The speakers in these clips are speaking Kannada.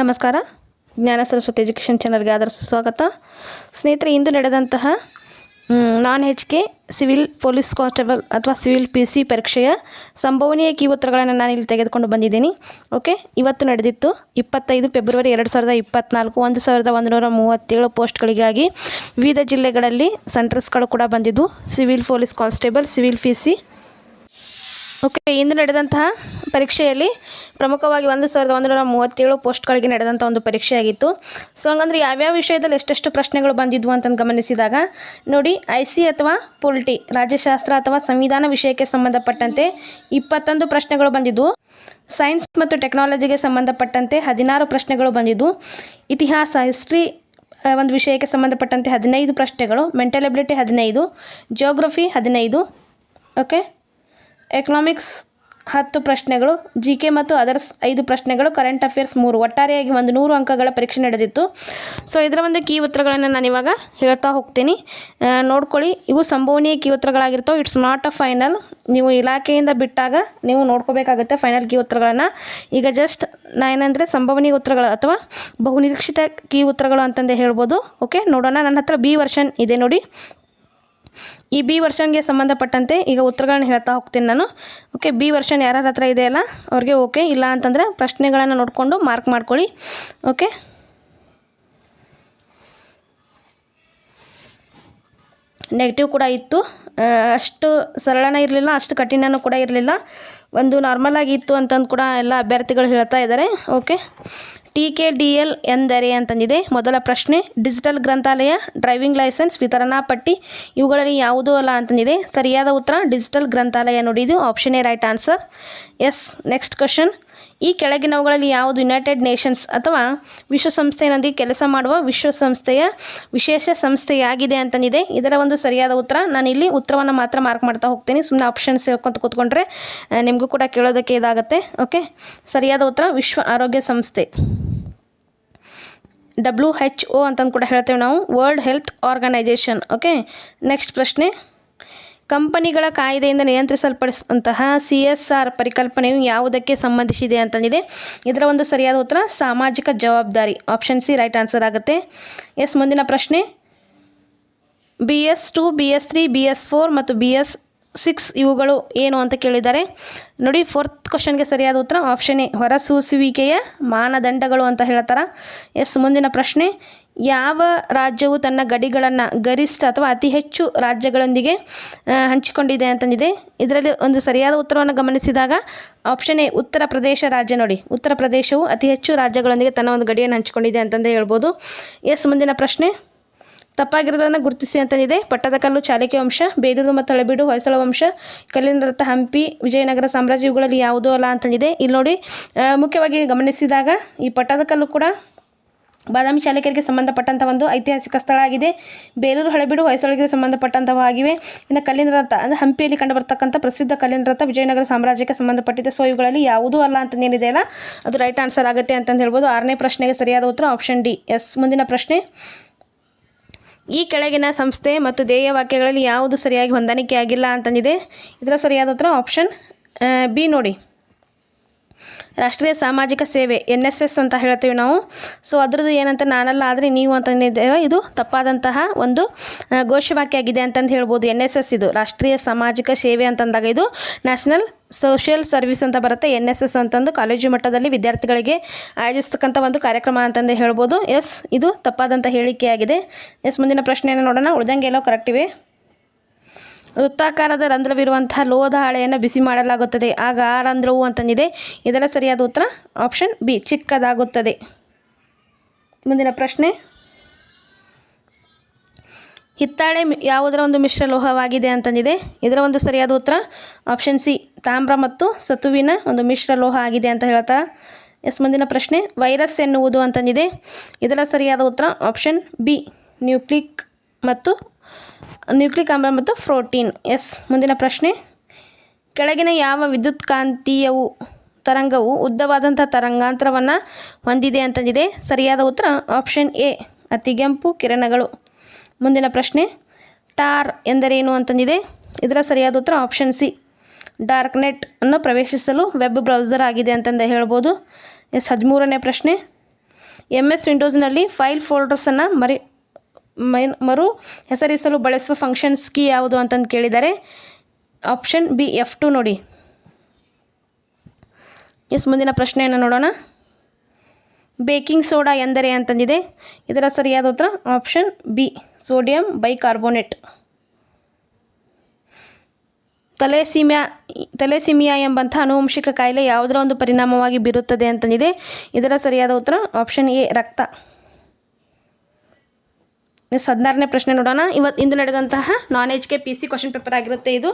ನಮಸ್ಕಾರ. ಜ್ಞಾನ ಸರಸ್ವತಿ ಎಜುಕೇಷನ್ ಚಾನಲ್ಗೆ ಆದರ ಸ್ವಾಗತ. ಸ್ನೇಹಿತರೆ, ಇಂದು ನಡೆದಂತಹ non H K civil police constable ಅಥವಾ ಸಿವಿಲ್ ಪಿ ಸಿ ಪರೀಕ್ಷೆಯ ಸಂಭವನೀಯ ಕೀ ಉತ್ತರಗಳನ್ನು ನಾನು ಇಲ್ಲಿ ತೆಗೆದುಕೊಂಡು ಬಂದಿದ್ದೀನಿ. ಓಕೆ ಇವತ್ತು ನಡೆದಿತ್ತು ಇಪ್ಪತ್ತೈದು ಫೆಬ್ರವರಿ ಎರಡು ಸಾವಿರದ ಇಪ್ಪತ್ತ್ನಾಲ್ಕು ಒಂದು ಸಾವಿರದ ಒಂದುನೂರ ಮೂವತ್ತೇಳು ಪೋಸ್ಟ್ಗಳಿಗಾಗಿ ವಿವಿಧ ಜಿಲ್ಲೆಗಳಲ್ಲಿ ಸೆಂಟರ್ಸ್ಗಳು ಕೂಡ ಬಂದಿದ್ದು. Civil police constable civil P C okay ಇಂದು ನಡೆದಂತಹ ಪರೀಕ್ಷೆಯಲ್ಲಿ ಪ್ರಮುಖವಾಗಿ ಒಂದು ಸಾವಿರದ ಒಂದೂರ ಮೂವತ್ತೇಳು ಪೋಸ್ಟ್ಗಳಿಗೆ ನಡೆದಂಥ ಒಂದು ಪರೀಕ್ಷೆ ಆಗಿತ್ತು ಸೊ ಹಂಗಂದ್ರೆ ಯಾವ್ಯಾವ ವಿಷಯದಲ್ಲಿ ಎಷ್ಟೆಷ್ಟು ಪ್ರಶ್ನೆಗಳು ಬಂದಿದ್ವು ಅಂತಂದು ಗಮನಿಸಿದಾಗ ನೋಡಿ, ಐ ಸಿ ಅಥವಾ ಪೊಲಿಟಿ, ರಾಜ್ಯಶಾಸ್ತ್ರ ಅಥವಾ ಸಂವಿಧಾನ ವಿಷಯಕ್ಕೆ ಸಂಬಂಧಪಟ್ಟಂತೆ ಇಪ್ಪತ್ತೊಂದು ಪ್ರಶ್ನೆಗಳು ಬಂದಿದ್ವು. ಸೈನ್ಸ್ ಮತ್ತು ಟೆಕ್ನಾಲಜಿಗೆ ಸಂಬಂಧಪಟ್ಟಂತೆ ಹದಿನಾರು ಪ್ರಶ್ನೆಗಳು ಬಂದಿದ್ವು. ಇತಿಹಾಸ, ಹಿಸ್ಟ್ರಿ ಒಂದು ವಿಷಯಕ್ಕೆ ಸಂಬಂಧಪಟ್ಟಂತೆ ಹದಿನೈದು ಪ್ರಶ್ನೆಗಳು, ಮೆಂಟಲ್ ಎಬಿಲಿಟಿ ಹದಿನೈದು ಜಿಯೋಗ್ರಫಿ ಹದಿನೈದು ಓಕೆ ಎಕನಾಮಿಕ್ಸ್ ಹತ್ತು ಪ್ರಶ್ನೆಗಳು ಜಿ ಕೆ ಮತ್ತು ಅದರ್ಸ್ ಐದು ಪ್ರಶ್ನೆಗಳು ಕರೆಂಟ್ ಅಫೇರ್ಸ್ ಮೂರು. ಒಟ್ಟಾರೆಯಾಗಿ ಒಂದು ನೂರು ಅಂಕಗಳ ಪರೀಕ್ಷೆ ನಡೆದಿತ್ತು. ಸೊ ಇದರ ಒಂದು ಕೀ ಉತ್ತರಗಳನ್ನು ನಾನು ಇವಾಗ ಹೇಳ್ತಾ ಹೋಗ್ತೀನಿ. ನೋಡ್ಕೊಳ್ಳಿ. ಇವು ಸಂಭವನೀಯ ಕೀ ಉತ್ತರಗಳಾಗಿರ್ತವೆ. ಇಟ್ಸ್ ನಾಟ್ ಅ ಫೈನಲ್ ನೀವು ಇಲಾಖೆಯಿಂದ ಬಿಟ್ಟಾಗ ನೀವು ನೋಡ್ಕೋಬೇಕಾಗುತ್ತೆ ಫೈನಲ್ ಕೀ ಉತ್ತರಗಳನ್ನು. ಈಗ ಜಸ್ಟ್ ನಾ ಏನಂದರೆ ಸಂಭವನೀಯ ಉತ್ತರಗಳು ಅಥವಾ ಬಹುನಿರೀಕ್ಷಿತ ಕೀ ಉತ್ತರಗಳು ಅಂತಂದೇ ಹೇಳ್ಬೋದು. ಓಕೆ ನೋಡೋಣ. ನನ್ನ ಹತ್ರ ಬಿ ವರ್ಷನ್ ಇದೆ ನೋಡಿ. ಈ ಬಿ ವರ್ಷನ್ಗೆ ಸಂಬಂಧಪಟ್ಟಂತೆ ಈಗ ಉತ್ತರಗಳನ್ನ ಹೇಳ್ತಾ ಹೋಗ್ತೀನಿ ನಾನು. ಓಕೆ ಬಿ ವರ್ಷನ್ ಯಾರ್ಯಾರ ಹತ್ರ ಇದೆಯಲ್ಲ ಅವ್ರಿಗೆ ಓಕೆ ಇಲ್ಲ ಅಂತಂದರೆ ಪ್ರಶ್ನೆಗಳನ್ನು ನೋಡಿಕೊಂಡು ಮಾರ್ಕ್ ಮಾಡ್ಕೊಳ್ಳಿ. ಓಕೆ ನೆಗೆಟಿವ್ ಕೂಡ ಇತ್ತು. ಅಷ್ಟು ಸರಳನ ಇರಲಿಲ್ಲ, ಅಷ್ಟು ಕಠಿಣನೂ ಕೂಡ ಇರಲಿಲ್ಲ. ಒಂದು ನಾರ್ಮಲ್ ಆಗಿ ಇತ್ತು ಅಂತಂದು ಕೂಡ ಎಲ್ಲ ಅಭ್ಯರ್ಥಿಗಳು ಹೇಳ್ತಾ ಇದ್ದಾರೆ okay T K D L ಎಂದರೆ ಅಂತಂದಿದೆ. ಮೊದಲ ಪ್ರಶ್ನೆ, ಡಿಜಿಟಲ್ ಗ್ರಂಥಾಲಯ, ಡ್ರೈವಿಂಗ್ ಲೈಸೆನ್ಸ್, ವಿತರಣಾ ಪಟ್ಟಿ, ಇವುಗಳಲ್ಲಿ ಯಾವುದೂ ಅಲ್ಲ ಅಂತಂದಿದೆ. ಸರಿಯಾದ ಉತ್ತರ, ಡಿಜಿಟಲ್ ಗ್ರಂಥಾಲಯ ನೋಡಿದ್ದು option A right answer yes next question ಈ ಕೆಳಗಿನವುಗಳಲ್ಲಿ ಯಾವುದು ಯುನೈಟೆಡ್ ನೇಷನ್ಸ್ ಅಥವಾ ವಿಶ್ವಸಂಸ್ಥೆಯೊಂದಿಗೆ ಕೆಲಸ ಮಾಡುವ ವಿಶ್ವಸಂಸ್ಥೆಯ ವಿಶೇಷ ಸಂಸ್ಥೆಯಾಗಿದೆ ಅಂತಂದಿದೆ ಇದರ ಒಂದು ಸರಿಯಾದ ಉತ್ತರ ನಾನು ಇಲ್ಲಿ ಉತ್ತರವನ್ನು ಮಾತ್ರ ಮಾರ್ಕ್ ಮಾಡ್ತಾ ಹೋಗ್ತೀನಿ. ಸುಮ್ಮನೆ ಆಪ್ಷನ್ಸ್ ಹೇಳ್ಕೊಂತ ಕೂತ್ಕೊಂಡ್ರೆ ನಿಮಗೂ ಕೂಡ ಕೇಳೋದಕ್ಕೆ ಇದಾಗುತ್ತೆ. ಓಕೆ ಸರಿಯಾದ ಉತ್ತರ, ವಿಶ್ವ ಆರೋಗ್ಯ ಸಂಸ್ಥೆ. ಡಬ್ಲ್ಯೂ ಹೆಚ್ ಓ ಅಂತಂದು ಕೂಡ ಹೇಳ್ತೇವೆ ನಾವು. World health organisation okay next ಪ್ರಶ್ನೆ. ಕಂಪನಿಗಳ ಕಾಯ್ದೆಯಿಂದ ನಿಯಂತ್ರಿಸಲ್ಪಡಿಸುವಂತಹ ಸಿ ಎಸ್ ಆರ್ ಪರಿಕಲ್ಪನೆಯು ಯಾವುದಕ್ಕೆ ಸಂಬಂಧಿಸಿದೆ ಅಂತಂದಿದೆ. ಇದರ ಒಂದು ಸರಿಯಾದ ಉತ್ತರ, ಸಾಮಾಜಿಕ ಜವಾಬ್ದಾರಿ. ಆಪ್ಷನ್ ಸಿ ರೈಟ್ ಆನ್ಸರ್ ಆಗುತ್ತೆ. ಎಸ್, ಮುಂದಿನ ಪ್ರಶ್ನೆ. B S two B S three B S four ಮತ್ತು ಬಿ ಎಸ್ ಸಿಕ್ಸ್ ಇವುಗಳು ಏನು ಅಂತ ಕೇಳಿದ್ದಾರೆ. ನೋಡಿ ಫೋರ್ತ್ ಕ್ವಶನ್ಗೆ ಸರಿಯಾದ ಉತ್ತರ ಆಪ್ಷನ್ ಎ, ಹೊರಸೂಸುವಿಕೆಯ ಮಾನದಂಡಗಳು ಅಂತ ಹೇಳ್ತಾರೆ. ಎಸ್, ಮುಂದಿನ ಪ್ರಶ್ನೆ, ಯಾವ ರಾಜ್ಯವು ತನ್ನ ಗಡಿಗಳನ್ನು ಗರಿಷ್ಠ ಅಥವಾ ಅತಿ ಹೆಚ್ಚು ರಾಜ್ಯಗಳೊಂದಿಗೆ ಹಂಚಿಕೊಂಡಿದೆ ಅಂತಂದಿದೆ. ಇದರಲ್ಲಿ ಒಂದು ಸರಿಯಾದ ಉತ್ತರವನ್ನು ಗಮನಿಸಿದಾಗ ಆಪ್ಷನ್ ಎ, ಉತ್ತರ ಪ್ರದೇಶ ರಾಜ್ಯ ನೋಡಿ. ಉತ್ತರ ಪ್ರದೇಶವು ಅತಿ ಹೆಚ್ಚು ರಾಜ್ಯಗಳೊಂದಿಗೆ ತನ್ನ ಒಂದು ಗಡಿಯನ್ನು ಹಂಚಿಕೊಂಡಿದೆ ಅಂತಂದೇ ಹೇಳ್ಬೋದು. ಎಸ್, ಮುಂದಿನ ಪ್ರಶ್ನೆ ತಪ್ಪಾಗಿರೋದನ್ನು ಗುರುತಿಸಿ ಅಂತಂದಿದೆ. ಪಟ್ಟದಕಲ್ಲು ಚಾಲುಕ್ಯ ವಂಶ, ಬೇಲೂರು ಮತ್ತು ಹಳೆಬೀಡು ಹೊಯ್ಸಳ ವಂಶ ಕಲ್ಲಿನ ರಥ ಹಂಪಿ, ವಿಜಯನಗರ ಸಾಮ್ರಾಜ್ಯ, ಇವುಗಳಲ್ಲಿ ಯಾವುದೂ ಅಲ್ಲ ಅಂತಂದಿದೆ. ಇಲ್ಲಿ ನೋಡಿ ಮುಖ್ಯವಾಗಿ ಗಮನಿಸಿದಾಗ ಈ ಪಟ್ಟದಕಲ್ಲು ಕೂಡ ಬಾದಾಮಿ ಚಾಲುಕ್ಯರಿಗೆ ಸಂಬಂಧಪಟ್ಟಂಥ ಒಂದು ಐತಿಹಾಸಿಕ ಸ್ಥಳ ಆಗಿದೆ. ಬೇಲೂರು, ಹಳೆಬೀಡು ಹೊಯ್ಸಳಿಗೆ ಸಂಬಂಧಪಟ್ಟಂಥವು ಆಗಿವೆ. ಇನ್ನು ಕಲ್ಲಿನ ರಥ, ಅಂದರೆ ಹಂಪಿಯಲ್ಲಿ ಕಂಡುಬರ್ತಕ್ಕಂಥ ಪ್ರಸಿದ್ಧ ಕಲ್ಲಿನ ರಥ ವಿಜಯನಗರ ಸಾಮ್ರಾಜ್ಯಕ್ಕೆ ಸಂಬಂಧಪಟ್ಟಿದೆ. ಸೊ ಇವುಗಳಲ್ಲಿ ಯಾವುದೂ ಅಲ್ಲ ಅಂತಂದೇನಿದೆ ಅಲ್ಲ. ಅದು ರೈಟ್ ಆನ್ಸರ್ ಆಗುತ್ತೆ ಅಂತಂದು ಹೇಳ್ಬೋದು. ಆರನೇ ಪ್ರಶ್ನೆಗೆ ಸರಿಯಾದ ಉತ್ತರ ಆಪ್ಷನ್ ಡಿ ಎಸ್ ಮುಂದಿನ ಪ್ರಶ್ನೆ. ಈ ಕೆಳಗಿನ ಸಂಸ್ಥೆ ಮತ್ತು ಧ್ಯೇಯ ವಾಕ್ಯಗಳಲ್ಲಿ ಯಾವುದು ಸರಿಯಾಗಿ ಹೊಂದಾಣಿಕೆ ಆಗಿಲ್ಲ ಅಂತಂದಿದೆ. ಇದರ ಸರಿಯಾದ ಉತ್ತರ ಆಪ್ಷನ್ ಬಿ ನೋಡಿ. ರಾಷ್ಟ್ರೀಯ ಸಾಮಾಜಿಕ ಸೇವೆ ಎನ್ ಎಸ್ ಎಸ್ ಅಂತ ಹೇಳ್ತೀವಿ ನಾವು. ಸೊ ಅದರದ್ದು ಏನಂತ ನಾನಲ್ಲ, ಆದರೆ ನೀವು ಅಂತ ಇದು ತಪ್ಪಾದಂತಹ ಒಂದು ಘೋಷವಾಕ್ಯ ಆಗಿದೆ ಅಂತಂದು ಹೇಳ್ಬೋದು. ಎನ್ ಎಸ್ ಎಸ್ ಇದು, ರಾಷ್ಟ್ರೀಯ ಸಾಮಾಜಿಕ ಸೇವೆ ಅಂತಂದಾಗ ಇದು ನ್ಯಾಷನಲ್ ಸೋಷಿಯಲ್ ಸರ್ವಿಸ್ ಅಂತ ಬರುತ್ತೆ. ಎನ್ ಎಸ್ ಎಸ್ ಅಂತಂದು ಕಾಲೇಜು ಮಟ್ಟದಲ್ಲಿ ವಿದ್ಯಾರ್ಥಿಗಳಿಗೆ ಆಯೋಜಿಸ್ತಕ್ಕಂಥ ಒಂದು ಕಾರ್ಯಕ್ರಮ ಅಂತಂದು ಹೇಳ್ಬೋದು. ಎಸ್ ಇದು ತಪ್ಪಾದಂಥ ಹೇಳಿಕೆಯಾಗಿದೆ. ಎಸ್ ಮುಂದಿನ ಪ್ರಶ್ನೆಯನ್ನು ನೋಡೋಣ. ಉಳಿದಂಗೆ ಎಲ್ಲೋ ಇವೆ. ವೃತ್ತಾಕಾರದ ರಂಧ್ರವಿರುವಂತಹ ಲೋಹದ ಹಾಳೆಯನ್ನು ಬಿಸಿ ಮಾಡಲಾಗುತ್ತದೆ. ಆಗ ಆ ರಂಧ್ರವು ಅಂತಂದಿದೆ ಇದರ ಸರಿಯಾದ ಉತ್ತರ ಆಪ್ಷನ್ ಬಿ, ಚಿಕ್ಕದಾಗುತ್ತದೆ. ಮುಂದಿನ ಪ್ರಶ್ನೆ. ಹಿತ್ತಾಳೆ ಯಾವುದರ ಒಂದು ಮಿಶ್ರ ಲೋಹವಾಗಿದೆ ಅಂತಂದಿದೆ ಇದರ ಒಂದು ಸರಿಯಾದ ಉತ್ತರ ಆಪ್ಷನ್ ಸಿ, ತಾಮ್ರ ಮತ್ತು ಸತುವಿನ ಒಂದು ಮಿಶ್ರ ಲೋಹ ಆಗಿದೆ ಅಂತ ಹೇಳ್ತಾ. ಎಸ್, ಮುಂದಿನ ಪ್ರಶ್ನೆ. ವೈರಸ್ ಎನ್ನುವುದು ಅಂತಂದಿದೆ ಇದರ ಸರಿಯಾದ ಉತ್ತರ ಆಪ್ಷನ್ ಬಿ, ನ್ಯೂಕ್ಲಿಕ್ ಮತ್ತು ನ್ಯೂಕ್ಲಿಕ್ ಆಮ್ಲ ಮತ್ತು ಪ್ರೋಟೀನ್. ಎಸ್, ಮುಂದಿನ ಪ್ರಶ್ನೆ. ಕೆಳಗಿನ ಯಾವ ವಿದ್ಯುತ್ ಕಾಂತೀಯವು ತರಂಗವು ಉದ್ದವಾದಂಥ ತರಂಗಾಂತರವನ್ನು ಹೊಂದಿದೆ ಅಂತಂದಿದೆ? ಸರಿಯಾದ ಉತ್ತರ, ಆಪ್ಷನ್ ಎ ಅತಿಗೆಂಪು ಕಿರಣಗಳು. ಮುಂದಿನ ಪ್ರಶ್ನೆ. ಟಾರ್ ಎಂದರೇನು ಅಂತಂದಿದೆ? ಇದರ ಸರಿಯಾದ ಉತ್ತರ, ಆಪ್ಷನ್ ಸಿ. ಡಾರ್ಕ್ ನೆಟ್ ಅನ್ನು ಪ್ರವೇಶಿಸಲು ವೆಬ್ ಬ್ರೌಸರ್ ಆಗಿದೆ ಅಂತಂದು ಹೇಳ್ಬೋದು. ಎಸ್, ಹದಿಮೂರನೇ ಪ್ರಶ್ನೆ. ಎಂ ಎಸ್ ವಿಂಡೋಸ್ನಲ್ಲಿ ಫೈಲ್ ಫೋಲ್ಡರ್ಸನ್ನು ಮರಿ ಮೈನ್ ಮರು ಹೆಸರಿಸಲು ಬಳಸುವ ಫಂಕ್ಷನ್ಸ್ ಕೀ ಯಾವುದು ಅಂತಂದು ಕೇಳಿದ್ದಾರೆ ಆಪ್ಷನ್ ಬಿ ಎಫ್ ಟು ನೋಡಿ. ಎಸ್, ಮುಂದಿನ ಪ್ರಶ್ನೆಯನ್ನು ನೋಡೋಣ. ಬೇಕಿಂಗ್ ಸೋಡಾ ಎಂದರೆ ಅಂತಂದಿದೆ. ಇದರ ಸರಿಯಾದ ಉತ್ತರ option B sodium bicarbonate thalassaemia, thalassaemia ಎಂಬಂಥ ಅನುವಂಶಿಕ ಕಾಯಿಲೆ ಯಾವುದರ ಒಂದು ಪರಿಣಾಮವಾಗಿ ಬೀರುತ್ತದೆ ಅಂತಂದಿದೆ. ಇದರ ಸರಿಯಾದ ಉತ್ತರ ಆಪ್ಷನ್ ಎ ರಕ್ತ. ಹದಿನಾರನೇ ಪ್ರಶ್ನೆ ನೋಡೋಣ. ಇವತ್ತು ಇಂದು ನಡೆದಂತಹ non K P C question paper ಆಗಿರುತ್ತೆ ಇದು.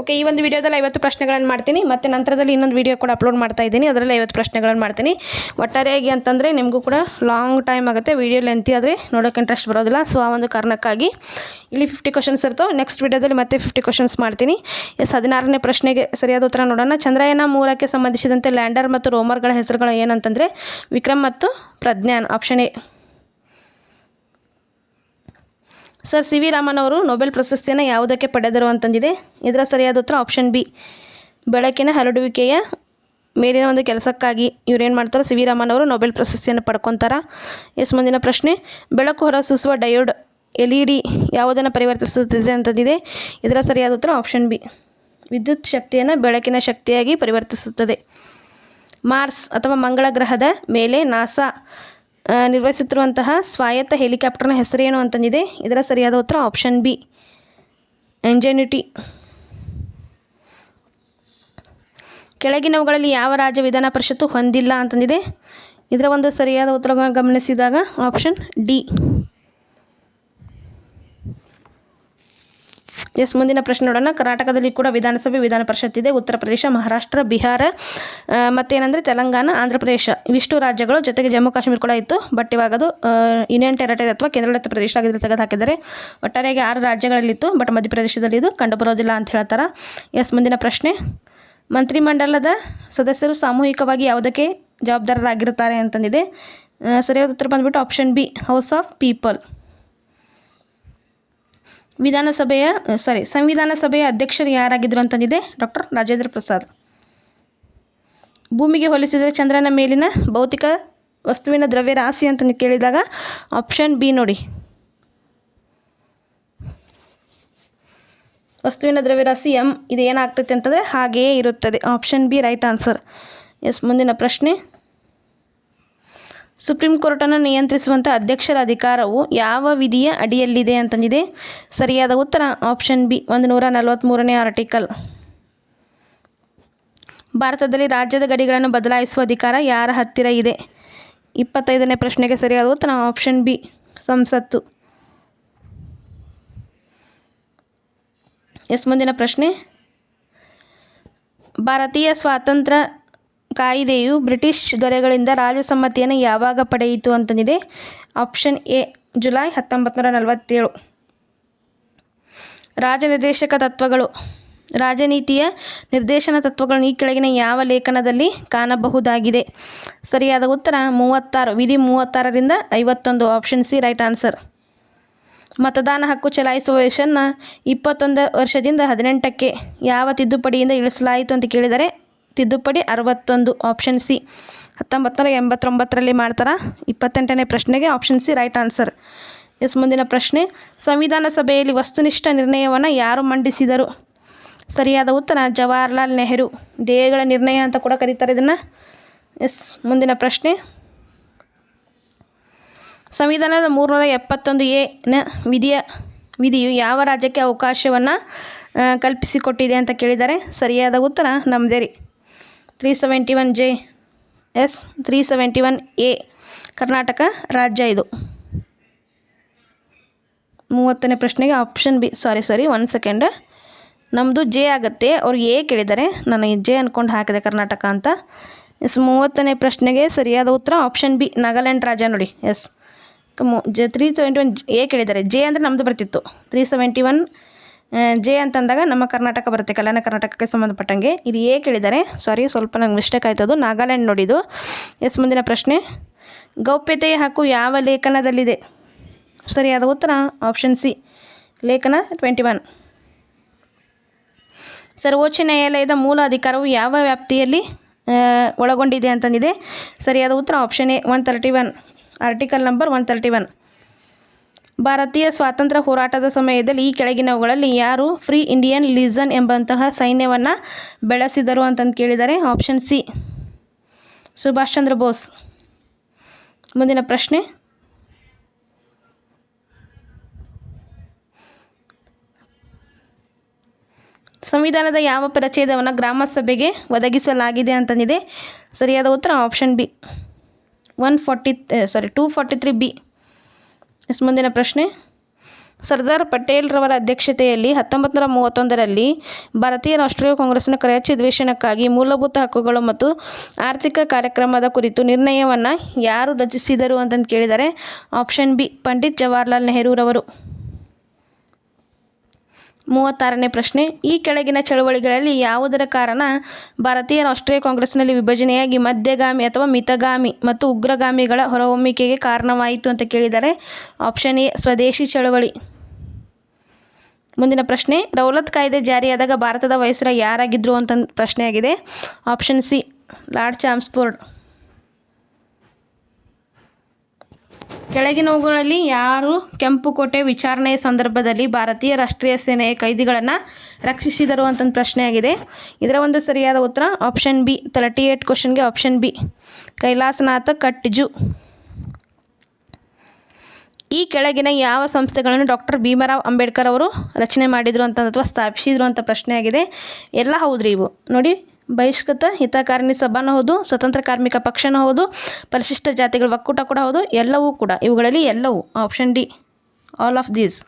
ಓಕೆ ಈ ಒಂದು ವಿಡಿಯೋದಲ್ಲಿ ಐವತ್ತು ಪ್ರಶ್ನೆಗಳನ್ನು ಮಾಡ್ತೀನಿ. ಮತ್ತು ನಂತರದಲ್ಲಿ ಇನ್ನೊಂದು ವಿಡಿಯೋ ಕೂಡ ಅಪ್ಲೋಡ್ ಮಾಡ್ತಾ ಇದ್ದೀನಿ. ಅದರಲ್ಲಿ ಐವತ್ತು ಪ್ರಶ್ನೆಗಳನ್ನು ಮಾಡ್ತೀನಿ. ಒಟ್ಟಾರೆಯಾಗಿ ಅಂತಂದರೆ ನಿಮಗೂ ಕೂಡ ಲಾಂಗ್ ಟೈಮ್ ಆಗುತ್ತೆ. ವಿಡಿಯೋ ಲೆಂತಿ ಆದರೆ ನೋಡೋಕೆ ಇಂಟ್ರೆಸ್ಟ್ ಬರೋದಿಲ್ಲ. ಸೊ ಆ ಒಂದು ಕಾರಣಕ್ಕಾಗಿ ಇಲ್ಲಿ ಫಿಫ್ಟಿ ಕ್ವಶನ್ಸ್ ಇರ್ತವೆ. ನೆಕ್ಸ್ಟ್ ವಿಡಿಯೋದಲ್ಲಿ ಮತ್ತೆ ಫಿಫ್ಟಿ ಕ್ವಶನ್ಸ್ ಮಾಡ್ತೀನಿ. ಎಸ್ ಹದಿನಾರನೇ ಪ್ರಶ್ನೆಗೆ ಸರಿಯಾದ ಉತ್ತರ ನೋಡೋಣ. ಚಂದ್ರಯಾನ ಮೂರಕ್ಕೆ ಸಂಬಂಧಿಸಿದಂತೆ ಲ್ಯಾಂಡರ್ ಮತ್ತು ರೋಮರ್ಗಳ ಹೆಸರುಗಳು ಏನಂತಂದರೆ ವಿಕ್ರಮ್ ಮತ್ತು Pragyan. Option A sir, C V Raman ಅವರು ನೊಬೆಲ್ ಪ್ರಶಸ್ತಿಯನ್ನು ಯಾವುದಕ್ಕೆ ಪಡೆದರು ಅಂತಂದಿದೆ? ಇದರ ಸರಿಯಾದ ಉತ್ತರ ಆಪ್ಷನ್ ಬಿ ಬೆಳಕಿನ ಹರಡುವಿಕೆಯ ಮೇಲಿನ ಒಂದು ಕೆಲಸಕ್ಕಾಗಿ ಇವ್ರೇನು ಮಾಡ್ತಾರೆ? ಸಿ ವಿ ರಾಮನ್ ಅವರು ನೊಬೆಲ್ ಪ್ರಶಸ್ತಿಯನ್ನು ಪಡ್ಕೊತಾರ. ಎಸ್, ಮುಂದಿನ ಪ್ರಶ್ನೆ. ಬೆಳಕು ಹೊರಸೂಸುವ ಡಯೋಡ್ ಎಲ್ ಇ ಡಿ ಯಾವುದನ್ನು ಪರಿವರ್ತಿಸುತ್ತದೆ ಅಂತಂದಿದೆ? ಇದರ ಸರಿಯಾದ ಉತ್ತರ ಆಪ್ಷನ್ ಬಿ ವಿದ್ಯುತ್ ಶಕ್ತಿಯನ್ನು ಬೆಳಕಿನ ಶಕ್ತಿಯಾಗಿ ಪರಿವರ್ತಿಸುತ್ತದೆ. ಮಾರ್ಸ್ ಅಥವಾ ಮಂಗಳ ಗ್ರಹದ ಮೇಲೆ ನಾಸಾ ನಿರ್ವಹಿಸುತ್ತಿರುವಂತಹ ಸ್ವಾಯತ್ತ ಹೆಲಿಕಾಪ್ಟರ್ನ ಹೆಸರೇನು ಅಂತಂದಿದೆ? ಇದರ ಸರಿಯಾದ ಉತ್ತರ ಆಪ್ಷನ್ ಬಿ. ಎಂಜೆನ್ಯುಟಿ ಕೆಳಗಿನವುಗಳಲ್ಲಿ ಯಾವ ರಾಜ್ಯ ವಿಧಾನ ಪರಿಷತ್ತು ಹೊಂದಿಲ್ಲ ಅಂತಂದಿದೆ? ಇದರ ಒಂದು ಸರಿಯಾದ ಉತ್ತರ ಗಮನಿಸಿದಾಗ ಆಪ್ಷನ್ ಡಿ. ಎಸ್, ಮುಂದಿನ ಪ್ರಶ್ನೆ ನೋಡೋಣ. ಕರ್ನಾಟಕದಲ್ಲಿ ಕೂಡ ವಿಧಾನಸಭೆ, ವಿಧಾನ ಪರಿಷತ್ ಇದೆ. ಉತ್ತರ ಪ್ರದೇಶ, ಮಹಾರಾಷ್ಟ್ರ, ಬಿಹಾರ ಮತ್ತೇನೆಂದರೆ ತೆಲಂಗಾಣ, ಆಂಧ್ರ ಪ್ರದೇಶ. ಇವಿಷ್ಟು ರಾಜ್ಯಗಳು ಜೊತೆಗೆ ಜಮ್ಮು ಕಾಶ್ಮೀರ ಕೂಡ ಇತ್ತು. ಬಟ್ ಇವಾಗ ಅದು ಯೂನಿಯನ್ ಟೆರಿಟರಿ ಅಥವಾ ಕೇಂದ್ರಾಡಳಿತ ಪ್ರದೇಶ ಆಗಿದ್ರೆ ತೆಗೆದು ಹಾಕಿದ್ದಾರೆ. ಒಟ್ಟಾರೆಯಾಗಿ ಆರು ರಾಜ್ಯಗಳಲ್ಲಿತ್ತು, ಬಟ್ ಮಧ್ಯಪ್ರದೇಶದಲ್ಲಿ ಇದು ಕಂಡುಬರೋದಿಲ್ಲ ಅಂತ ಹೇಳ್ತಾರೆ? ಎಸ್, ಮುಂದಿನ ಪ್ರಶ್ನೆ. ಮಂತ್ರಿಮಂಡಲದ ಸದಸ್ಯರು ಸಾಮೂಹಿಕವಾಗಿ ಯಾವುದಕ್ಕೆ ಜವಾಬ್ದಾರರಾಗಿರುತ್ತಾರೆ ಅಂತಂದಿದೆ. ಸರಿಯಾದ ಉತ್ತರ ಬಂದ್ಬಿಟ್ಟು option B, house of people. ವಿಧಾನಸಭೆಯ ಸಾರಿ ಸಂವಿಧಾನ ಸಭೆಯ ಅಧ್ಯಕ್ಷರು ಯಾರಾಗಿದ್ದರು ಅಂತಂದಿದೆ ಡಾಕ್ಟರ್ ರಾಜೇಂದ್ರ ಪ್ರಸಾದ್. ಭೂಮಿಗೆ ಹೋಲಿಸಿದರೆ ಚಂದ್ರನ ಮೇಲಿನ ಭೌತಿಕ ವಸ್ತುವಿನ ದ್ರವ್ಯರಾಶಿ ಅಂತ ಕೇಳಿದಾಗ ಆಪ್ಷನ್ ಬಿ ನೋಡಿ. ವಸ್ತುವಿನ ದ್ರವ್ಯರಾಶಿ ಎಂ ಇದು ಏನಾಗ್ತೈತೆ ಅಂತಂದರೆ ಹಾಗೆಯೇ ಇರುತ್ತದೆ. Option B right answer is ಮುಂದಿನ ಪ್ರಶ್ನೆ. ಸುಪ್ರೀಂ ಕೋರ್ಟನ್ನು ನಿಯಂತ್ರಿಸುವಂಥ ಅಧ್ಯಕ್ಷರ ಅಧಿಕಾರವು ಯಾವ ವಿಧಿಯ ಅಡಿಯಲ್ಲಿದೆ ಅಂತಂದಿದೆ? ಸರಿಯಾದ ಉತ್ತರ ಆಪ್ಷನ್ ಬಿ ಒಂದು ನೂರ ನಲವತ್ತ್ಮೂರನೇ ಆರ್ಟಿಕಲ್ ಭಾರತದಲ್ಲಿ ರಾಜ್ಯದ ಗಡಿಗಳನ್ನು ಬದಲಾಯಿಸುವ ಅಧಿಕಾರ ಯಾರ ಹತ್ತಿರ ಇದೆ? ಇಪ್ಪತ್ತೈದನೇ ಪ್ರಶ್ನೆಗೆ ಸರಿಯಾದ ಉತ್ತರ ಆಪ್ಷನ್ ಬಿ ಸಂಸತ್ತು. ಎಸ್, ಮುಂದಿನ ಪ್ರಶ್ನೆ. ಭಾರತೀಯ ಸ್ವಾತಂತ್ರ್ಯ ಕಾಯಿದೆಯು ಬ್ರಿಟಿಷ್ ದೊರೆಗಳಿಂದ ರಾಜಸಮ್ಮತಿಯನ್ನು ಯಾವಾಗ ಪಡೆಯಿತು ಅಂತಂದಿದೆ. ಆಪ್ಷನ್ ಎ, ಜುಲೈ ಹತ್ತೊಂಬತ್ತು ನೂರ ನಲವತ್ತೇಳು. ರಾಜನಿರ್ದೇಶಕ ತತ್ವಗಳು. ರಾಜನೀತಿಯ ನಿರ್ದೇಶನ ತತ್ವಗಳನ್ನು ಈ ಕೆಳಗಿನ ಯಾವ ಲೇಖನದಲ್ಲಿ ಕಾಣಬಹುದಾಗಿದೆ? ಸರಿಯಾದ ಉತ್ತರ, ಮೂವತ್ತಾರು, ವಿಧಿ ಮೂವತ್ತಾರರಿಂದ ಐವತ್ತೊಂದು, ಆಪ್ಷನ್ ಸಿ, ರೈಟ್ ಆನ್ಸರ್. ಮತದಾನ ಹಕ್ಕು ಚಲಾಯಿಸುವ ವಯಸ್ಸನ್ನು ಇಪ್ಪತ್ತೊಂದು ವರ್ಷದಿಂದ ಹದಿನೆಂಟಕ್ಕೆ ಯಾವ ತಿದ್ದುಪಡಿಯಿಂದ ಇಳಿಸಲಾಯಿತು ಅಂತ ಕೇಳಿದರೆ ತಿದ್ದುಪಡಿ ಅರವತ್ತೊಂದು ಆಪ್ಷನ್ ಸಿ ಹತ್ತೊಂಬತ್ತು ನೂರ ಎಂಬತ್ತೊಂಬತ್ತರಲ್ಲಿ ಮಾಡ್ತಾರೆ? ಇಪ್ಪತ್ತೆಂಟನೇ ಪ್ರಶ್ನೆಗೆ option C right answer is, ಮುಂದಿನ ಪ್ರಶ್ನೆ. ಸಂವಿಧಾನ ಸಭೆಯಲ್ಲಿ ವಸ್ತುನಿಷ್ಠ ನಿರ್ಣಯವನ್ನು ಯಾರು ಮಂಡಿಸಿದರು? ಸರಿಯಾದ ಉತ್ತರ, ಜವಾಹರ್ಲಾಲ್ ನೆಹರು. ಧ್ಯೇಯಗಳ ನಿರ್ಣಯ ಅಂತ ಕೂಡ ಕರೀತಾರೆ ಇದನ್ನು. ಎಸ್, ಮುಂದಿನ ಪ್ರಶ್ನೆ. ಸಂವಿಧಾನದ ಮೂರುನೂರ ಎಪ್ಪತ್ತೊಂದು ಎ ನ ವಿಧಿಯ, ವಿಧಿಯು ಯಾವ ರಾಜ್ಯಕ್ಕೆ ಅವಕಾಶವನ್ನು ಕಲ್ಪಿಸಿಕೊಟ್ಟಿದೆ ಅಂತ ಕೇಳಿದ್ದಾರೆ. ಸರಿಯಾದ ಉತ್ತರ ನಮ್ಮದೇ three seventy one J is three seventy one A Karnataka ರಾಜ್ಯ ಇದು. ಮೂವತ್ತನೇ ಪ್ರಶ್ನೆಗೆ option B sorry sorry one second ನಮ್ಮದು ಜೆ ಆಗುತ್ತೆ, ಅವ್ರು ಎ ಕೇಳಿದ್ದಾರೆ, ನಾನು ಜೆ ಅಂದ್ಕೊಂಡು ಹಾಕಿದೆ ಕರ್ನಾಟಕ ಅಂತ. ಎಸ್ ಮೂವತ್ತನೇ ಪ್ರಶ್ನೆಗೆ ಸರಿಯಾದ ಉತ್ತರ ಆಪ್ಷನ್ ಬಿ ನಾಗಾಲ್ಯಾಂಡ್ ರಾಜ್ಯ ನೋಡಿ ಎಸ್ Camus J three seventy one A ಕೇಳಿದ್ದಾರೆ ಜೆ ಅಂದರೆ ನಮ್ಮದು ಬರ್ತಿತ್ತು. ತ್ರೀ ಸೆವೆಂಟಿ ಒನ್ ಜೆ ಅಂತಂದಾಗ ನಮ್ಮ ಕರ್ನಾಟಕ ಬರುತ್ತೆ, ಕಲ್ಯಾಣ ಕರ್ನಾಟಕಕ್ಕೆ ಸಂಬಂಧಪಟ್ಟಂಗೆ. ಇದು ಎ ಕೇಳಿದ್ದಾರೆ. ಸಾರಿ ಸ್ವಲ್ಪ ನಂಗೆ ಮಿಸ್ಟೇಕ್ ಆಯ್ತು ಅದು. ನಾಗಾಲ್ಯಾಂಡ್ ನೋಡಿದ್ದು. ಎಸ್, ಮುಂದಿನ ಪ್ರಶ್ನೆ. ಗೌಪ್ಯತೆಯ ಹಕ್ಕು ಯಾವ ಲೇಖನದಲ್ಲಿದೆ? ಸರಿಯಾದ ಉತ್ತರ. ಆಪ್ಷನ್ ಸಿ ಲೇಖನ ಟ್ವೆಂಟಿ ಒನ್ ಸರ್ವೋಚ್ಚ ನ್ಯಾಯಾಲಯದ ಮೂಲ ಅಧಿಕಾರವು ಯಾವ ವ್ಯಾಪ್ತಿಯಲ್ಲಿ ಒಳಗೊಂಡಿದೆ ಅಂತಂದಿದೆ. ಸರಿಯಾದ ಉತ್ತರ. Option A one thirty one article number one thirty one ಭಾರತೀಯ ಸ್ವಾತಂತ್ರ್ಯ ಹೋರಾಟದ ಸಮಯದಲ್ಲಿ ಈ ಕೆಳಗಿನವುಗಳಲ್ಲಿ ಯಾರು ಫ್ರೀ ಇಂಡಿಯನ್ ಲೀಸನ್ ಎಂಬಂತಹ ಸೈನ್ಯವನ್ನು ಬೆಳೆಸಿದರು ಅಂತಂದು ಕೇಳಿದರೆ ಆಪ್ಷನ್ ಸಿ. ಸುಭಾಷ್ ಚಂದ್ರ ಬೋಸ್. ಮುಂದಿನ ಪ್ರಶ್ನೆ. ಸಂವಿಧಾನದ ಯಾವ ಪ್ರಚೇದವನ್ನು ಗ್ರಾಮ ಸಭೆಗೆ ಒದಗಿಸಲಾಗಿದೆ ಅಂತಂದಿದೆ? ಸರಿಯಾದ ಉತ್ತರ option B. One forty sorry two forty three B is ಮುಂದಿನ ಪ್ರಶ್ನೆ. ಸರ್ದಾರ್ ಪಟೇಲ್ರವರ ಅಧ್ಯಕ್ಷತೆಯಲ್ಲಿ ಹತ್ತೊಂಬತ್ತು ನೂರ ಮೂವತ್ತೊಂದರಲ್ಲಿ ಭಾರತೀಯ ರಾಷ್ಟ್ರೀಯ ಕಾಂಗ್ರೆಸ್ನ ಅಧಿವೇಶನಕ್ಕಾಗಿ ಮೂಲಭೂತ ಹಕ್ಕುಗಳು ಮತ್ತು ಆರ್ಥಿಕ ಕಾರ್ಯಕ್ರಮದ ಕುರಿತು ನಿರ್ಣಯವನ್ನು ಯಾರು ರಚಿಸಿದರು ಅಂತಂದು ಕೇಳಿದ್ದಾರೆ ಆಪ್ಷನ್ ಬಿ ಪಂಡಿತ್ ಜವಾಹರ್ಲಾಲ್ ನೆಹರೂರವರು. ಮೂವತ್ತಾರನೇ ಪ್ರಶ್ನೆ, ಈ ಕೆಳಗಿನ ಚಳುವಳಿಗಳಲ್ಲಿ ಯಾವುದರ ಕಾರಣ ಭಾರತೀಯ ರಾಷ್ಟ್ರೀಯ ಕಾಂಗ್ರೆಸ್ನಲ್ಲಿ ವಿಭಜನೆಯಾಗಿ ಮಧ್ಯಗಾಮಿ ಅಥವಾ ಮಿತಗಾಮಿ ಮತ್ತು ಉಗ್ರಗಾಮಿಗಳ ಹೊರಹೊಮ್ಮಿಕೆಗೆ ಕಾರಣವಾಯಿತು ಅಂತ ಕೇಳಿದ್ದಾರೆ ಆಪ್ಷನ್ ಎ, ಸ್ವದೇಶಿ ಚಳವಳಿ. ಮುಂದಿನ ಪ್ರಶ್ನೆ ರೌಲತ್ ಕಾಯ್ದೆ ಜಾರಿಯಾದಾಗ ಭಾರತದ ವಯಸ್ಸರ ಯಾರಾಗಿದ್ದರು ಅಂತ ಪ್ರಶ್ನೆಯಾಗಿದೆ. Option C, Lord Chelmsford. ಕೆಳಗಿನವುಗಳಲ್ಲಿ ಯಾರು ಕೆಂಪುಕೋಟೆ ವಿಚಾರಣೆಯ ಸಂದರ್ಭದಲ್ಲಿ ಭಾರತೀಯ ರಾಷ್ಟ್ರೀಯ ಸೇನೆಯ ಕೈದಿಗಳನ್ನು ರಕ್ಷಿಸಿದರು ಅಂತ ಪ್ರಶ್ನೆಯಾಗಿದೆ. ಇದರ ಒಂದು ಸರಿಯಾದ ಉತ್ತರ ಆಪ್ಷನ್ ಬಿ ತರ್ಟಿ ಏಟ್ ಕ್ವಶನ್ಗೆ ಆಪ್ಷನ್ ಬಿ ಕೈಲಾಸನಾಥ ಕಟ್ಜು ಈ ಕೆಳಗಿನ ಯಾವ ಸಂಸ್ಥೆಗಳನ್ನು ಡಾಕ್ಟರ್ ಭೀಮರಾವ್ ಅಂಬೇಡ್ಕರ್ ಅವರು ರಚನೆ ಮಾಡಿದರು ಅಂತ ಅಥವಾ ಸ್ಥಾಪಿಸಿದರು ಅಂತ ಪ್ರಶ್ನೆಯಾಗಿದೆ. ಎಲ್ಲ ಹೌದ್ರಿ ಇವು. ನೋಡಿ ಬಹಿಷ್ಕೃತ ಹಿತಕಾರಿಣಿ ಸಭಾನೂ ಹೌದು, ಸ್ವತಂತ್ರ ಕಾರ್ಮಿಕ ಪಕ್ಷನೂ ಹೌದು, ಪರಿಶಿಷ್ಟ ಜಾತಿಗಳ ಒಕ್ಕೂಟ ಕೂಡ ಹೌದು, ಎಲ್ಲವೂ ಕೂಡ. ಇವುಗಳಲ್ಲಿ ಎಲ್ಲವೂ option D all of these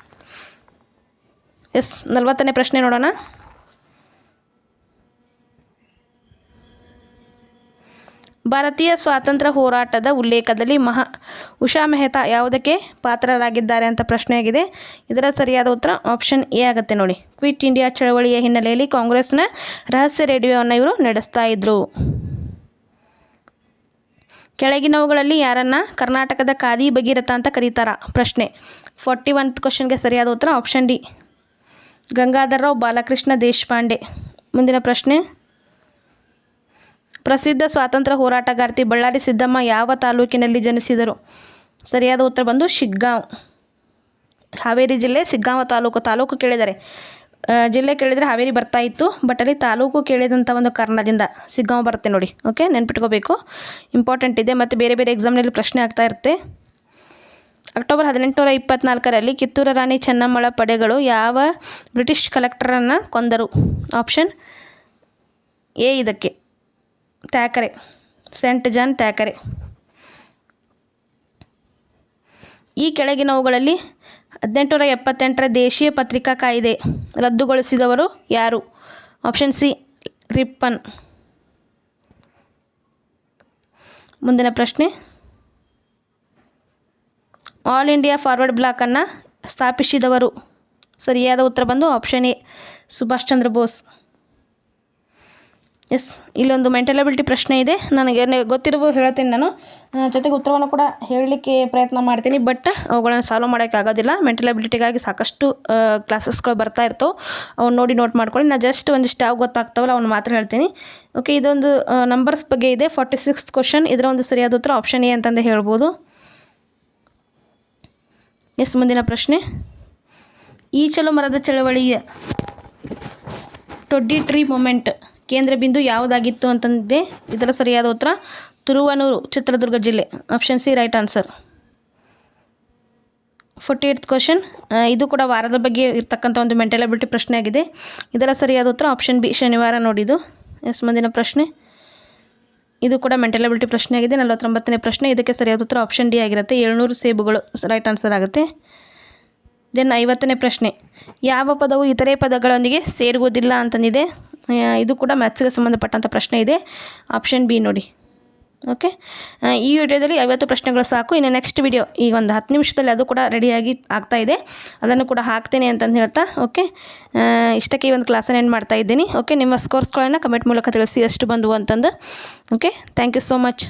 is ನಲವತ್ತನೇ ಪ್ರಶ್ನೆ ನೋಡೋಣ. ಭಾರತೀಯ ಸ್ವಾತಂತ್ರ್ಯ ಹೋರಾಟದ ಉಲ್ಲೇಖದಲ್ಲಿ ಮಹಾ ಉಷಾ ಮೆಹ್ತಾ ಯಾವುದಕ್ಕೆ ಪಾತ್ರರಾಗಿದ್ದಾರೆ ಅಂತ ಪ್ರಶ್ನೆಯಾಗಿದೆ. ಇದರ ಸರಿಯಾದ ಉತ್ತರ ಆಪ್ಷನ್ ಎ ಆಗುತ್ತೆ ನೋಡಿ. ಕ್ವಿಟ್ ಇಂಡಿಯಾ ಚಳವಳಿಯ ಹಿನ್ನೆಲೆಯಲ್ಲಿ ಕಾಂಗ್ರೆಸ್ನ ರಹಸ್ಯ ರೇಡಿಯೋವನ್ನು ಇವರು ನಡೆಸ್ತಾ ಇದ್ದರು ಕೆಳಗಿನವುಗಳಲ್ಲಿ ಯಾರನ್ನ ಕರ್ನಾಟಕದ ಖಾದಿ ಭಗೀರಥ ಅಂತ ಕರೀತಾರ? ಪ್ರಶ್ನೆ. ಫಾರ್ಟಿ ಒನ್ ಕ್ವಶನ್ಗೆ ಸರಿಯಾದ ಉತ್ತರ ಆಪ್ಷನ್ ಡಿ. ಗಂಗಾಧರರಾವ್ ಬಾಲಕೃಷ್ಣ ದೇಶಪಾಂಡೆ. ಮುಂದಿನ ಪ್ರಶ್ನೆ. ಪ್ರಸಿದ್ಧ ಸ್ವಾತಂತ್ರ್ಯ ಹೋರಾಟಗಾರ್ತಿ ಬಳ್ಳಾರಿ ಸಿದ್ದಮ್ಮ ಯಾವ ತಾಲೂಕಿನಲ್ಲಿ ಜನಿಸಿದರು? ಸರಿಯಾದ ಉತ್ತರ ಬಂದು ಶಿಗ್ಗಾಂವ್. ಹಾವೇರಿ ಜಿಲ್ಲೆ ಸಿಗ್ಗಾಂವ ತಾಲೂಕು. ತಾಲೂಕು ಕೇಳಿದರೆ ಜಿಲ್ಲೆ ಕೇಳಿದರೆ ಹಾವೇರಿ ಬರ್ತಾ ಇತ್ತು, ಬಟ್ ಅಲ್ಲಿ ತಾಲೂಕು ಕೇಳಿದಂಥ ಒಂದು ಕಾರಣದಿಂದ ಸಿಗ್ಗಾಂವ್ ಬರುತ್ತೆ ನೋಡಿ, ಓಕೆ? ನೆನ್ಪಿಟ್ಕೋಬೇಕು. ಇಂಪಾರ್ಟೆಂಟ್ ಇದೆ, ಮತ್ತು ಬೇರೆ ಬೇರೆ ಎಕ್ಸಾಮ್ನಲ್ಲಿ ಪ್ರಶ್ನೆ ಆಗ್ತಾ ಇರುತ್ತೆ. ಅಕ್ಟೋಬರ್ ಹದಿನೆಂಟುನೂರ ಇಪ್ಪತ್ನಾಲ್ಕರಲ್ಲಿ ಕಿತ್ತೂರು ರಾಣಿ ಚೆನ್ನಮ್ಮಳ ಪಡೆಗಳು ಯಾವ ಬ್ರಿಟಿಷ್ ಕಲೆಕ್ಟರನ್ನು ಕೊಂದರು? ಆಪ್ಷನ್ ಎ ಇದಕ್ಕೆ. ತ್ಯಾಕರೆ ಸೆಂಟ್ ಜಾನ್ ಥ್ಯಾಕರೆ ಈ ಕೆಳಗಿನವುಗಳಲ್ಲಿ ಹದಿನೆಂಟುನೂರ ಎಪ್ಪತ್ತೆಂಟರ ದೇಶೀಯ ಪತ್ರಿಕಾ ಕಾಯ್ದೆ, ರದ್ದುಗೊಳಿಸಿದವರು ಯಾರು? ಆಪ್ಷನ್ ಸಿ ರಿಪ್ಪನ್ ಮುಂದಿನ ಪ್ರಶ್ನೆ. ಆಲ್ ಇಂಡಿಯಾ ಫಾರ್ವರ್ಡ್ ಬ್ಲಾಕನ್ನು ಸ್ಥಾಪಿಸಿದವರು. ಸರಿಯಾದ ಉತ್ತರ ಬಂದು option A Subhash Chandra Bose. Is, ಇಲ್ಲೊಂದು ಮೆಂಟಲ್ ಅಬಿಲಿಟಿ ಪ್ರಶ್ನೆ ಇದೆ. ನನಗೆ ಗೊತ್ತಿರುವ ಹೇಳ್ತೀನಿ ನಾನು. ಜೊತೆಗೆ ಉತ್ತರವನ್ನು ಕೂಡ ಹೇಳಲಿಕ್ಕೆ ಪ್ರಯತ್ನ ಮಾಡ್ತೀನಿ, ಬಟ್ ಅವುಗಳನ್ನು ಸಾಲ್ವ್ ಮಾಡೋಕ್ಕೆ ಆಗೋದಿಲ್ಲ. ಮೆಂಟಲ್ ಅಬಿಲಿಟಿಗಾಗಿ ಸಾಕಷ್ಟು ಕ್ಲಾಸಸ್ಗಳು ಬರ್ತಾ ಇರ್ತವೆ. ಅವ್ನು ನೋಡಿ ನೋಟ್ ಮಾಡ್ಕೊಳ್ಳಿ. ನಾನು ಜಸ್ಟ್ ಒಂದಿಷ್ಟು ಯಾವ ಗೊತ್ತಾಗ್ತಾವಲ್ಲ ಅವ್ನು ಮಾತ್ರ ಹೇಳ್ತೀನಿ. ಓಕೆ ಇದೊಂದು ನಂಬರ್ಸ್ ಬಗ್ಗೆ ಇದೆ. ಫಾರ್ಟಿ ಸಿಕ್ಸ್ ಕ್ವಶನ್ ಇದರ ಒಂದು ಸರಿಯಾದ ಉತ್ತರ ಆಪ್ಷನ್ ಎ ಅಂತಂದು ಹೇಳ್ಬೋದು. ಎಸ್ ಮುಂದಿನ ಪ್ರಶ್ನೆ. ಈ ಚಲೋ ಮರದ ಚಳವಳಿಯ ಟೊಡ್ಡಿ ಟ್ರೀ ಮೂಮೆಂಟ್ ಕೇಂದ್ರ ಬಿಂದು ಯಾವುದಾಗಿತ್ತು ಅಂತಂದಿದ್ದೆ? ಇದರ ಸರಿಯಾದ ಉತ್ತರ? ತುರುವನೂರು, ಚಿತ್ರದುರ್ಗ ಜಿಲ್ಲೆ. Option C right answer forty eight question ಇದು ಕೂಡ ವಾರದ ಬಗ್ಗೆ ಇರ್ತಕ್ಕಂಥ ಒಂದು ಮೆಂಟಲಬಿಲಿಟಿ ಪ್ರಶ್ನೆ ಆಗಿದೆ. ಇದರ ಸರಿಯಾದ ಉತ್ತರ? ಆಪ್ಷನ್ ಬಿ ಶನಿವಾರ ನೋಡಿದ್ದು. ಎಸ್, ಮುಂದಿನ ಪ್ರಶ್ನೆ. ಇದು ಕೂಡ ಮೆಂಟಲಬಿಲಿಟಿ ಪ್ರಶ್ನೆ ಆಗಿದೆ. ನಲವತ್ತೊಂಬತ್ತನೇ ಪ್ರಶ್ನೆ. ಇದಕ್ಕೆ ಸರಿಯಾದ ಉತ್ತರ? ಆಪ್ಷನ್ ಡಿ ಆಗಿರುತ್ತೆ. ಏಳ್ನೂರು ಸೇಬುಗಳು ರೈಟ್ ಆನ್ಸರ್ ಆಗುತ್ತೆ. ದೆನ್ ಐವತ್ತನೇ ಪ್ರಶ್ನೆ, ಯಾವ ಪದವು ಇತರೆ ಪದಗಳೊಂದಿಗೆ ಸೇರುವುದಿಲ್ಲ ಅಂತಂದಿದೆ. ಇದು ಕೂಡ ಮ್ಯಾಥ್ಸ್ಗೆ ಸಂಬಂಧಪಟ್ಟಂಥ ಪ್ರಶ್ನೆ ಇದೆ. ಆಪ್ಷನ್ ಬಿ ನೋಡಿ. ಓಕೆ ಈ ವಿಡಿಯೋದಲ್ಲಿ ಐವತ್ತು ಪ್ರಶ್ನೆಗಳು ಸಾಕು. ಇನ್ನು ನೆಕ್ಸ್ಟ್ ವಿಡಿಯೋ ಈಗ ಒಂದು ಹತ್ತು ನಿಮಿಷದಲ್ಲಿ ಅದು ಕೂಡ ರೆಡಿಯಾಗಿ ಆಗ್ತಾ ಇದೆ. ಅದನ್ನು ಕೂಡ ಹಾಕ್ತೇನೆ ಅಂತಂದು ಹೇಳ್ತಾ ಓಕೆ ಇಷ್ಟಕ್ಕೆ ಈ ಒಂದು ಕ್ಲಾಸನ್ನು ಎಂಡ್ ಮಾಡ್ತಾ ಇದ್ದೀನಿ. ಓಕೆ ನಿಮ್ಮ ಸ್ಕೋರ್ಸ್ಗಳನ್ನು ಕಮೆಂಟ್ ಮೂಲಕ ತಿಳಿಸಿ ಎಷ್ಟು ಬಂದವು ಅಂತಂದು. Okay thank you so much